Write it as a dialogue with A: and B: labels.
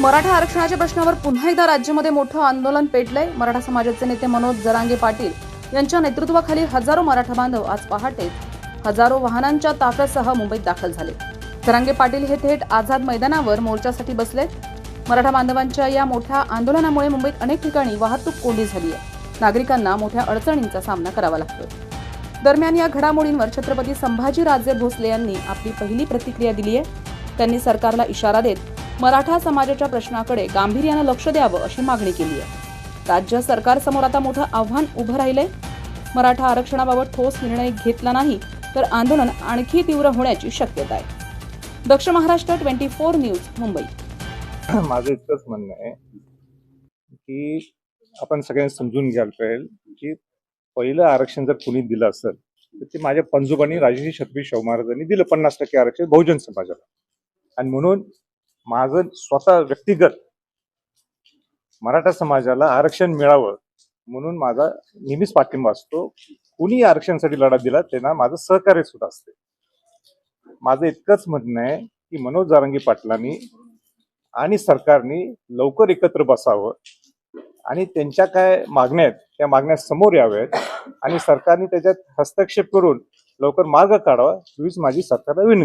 A: मराठा आरक्षणाच्या प्रश्नावर पुन्हा एकदा राज्यामध्ये मोठं आंदोलन पेटलंय. मराठा समाजाचे नेते मनोज जरांगे पाटील यांच्या नेतृत्वाखाली हजारो मराठा बांधव आज पहाटे हजारो वाहनांच्या ताफ्यासह मुंबईत दाखल झाले. जरांगे पाटील हे थेट आझाद मैदानावर मोर्चासाठी बसलेत. मराठा बांधवांच्या या मोठ्या आंदोलनामुळे मुंबईत अनेक ठिकाणी वाहतूक कोंडी झाली आहे. नागरिकांना मोठ्या अडचणींचा सामना करावा लागतोय. दरम्यान या घडामोडींवर छत्रपती संभाजीराजे भोसले यांनी आपली पहिली प्रतिक्रिया दिली आहे. त्यांनी सरकारला इशारा देत मराठा समाजाच्या प्रश्नाकडे गांभीर्यानं लक्ष द्यावं अशी मागणी केली आहे. राज्य सरकारसमोर आता मोठं आव्हान उभं राहिलंय. मराठा आरक्षणाबाबत ठोस निर्णय घेतला नाही तर आंदोलन आणखी तीव्र होण्याची शक्यता आहे. Dakshin Maharashtra twenty four news Mumbai.
B: माझं इतकंच म्हणणं आहे की आपण सगळ्यांनी समजून घ्यायला पाहिजे की पहिलं आरक्षण जर कुणी दिलं असेल तर ते माझ्या पंजोबांनी राजश्री छत्रपती शाहू महाराजांनी दिलं पन्नास टक्के आरक्षण बहुजन समाजाला. आणि म्हणून माझं स्वतः व्यक्तिगत मराठा समाजाला आरक्षण मिळावं म्हणून माझा नेहमीच पाठिंबा असतो. कुणी आरक्षणासाठी लढा दिला त्यांना माझं सहकार्य सुद्धा असते. माझं इतकंच म्हणणं आहे की मनोज जारंगी पाटलांनी आणि सरकारने लवकर एकत्र बसावं आणि त्यांच्या काय मागण्या आहेत त्या मागण्या समोर याव्यात आणि सरकारने त्याच्यात हस्तक्षेप करून लवकर मार्ग काढावा हीच माझी सरकारला विनंती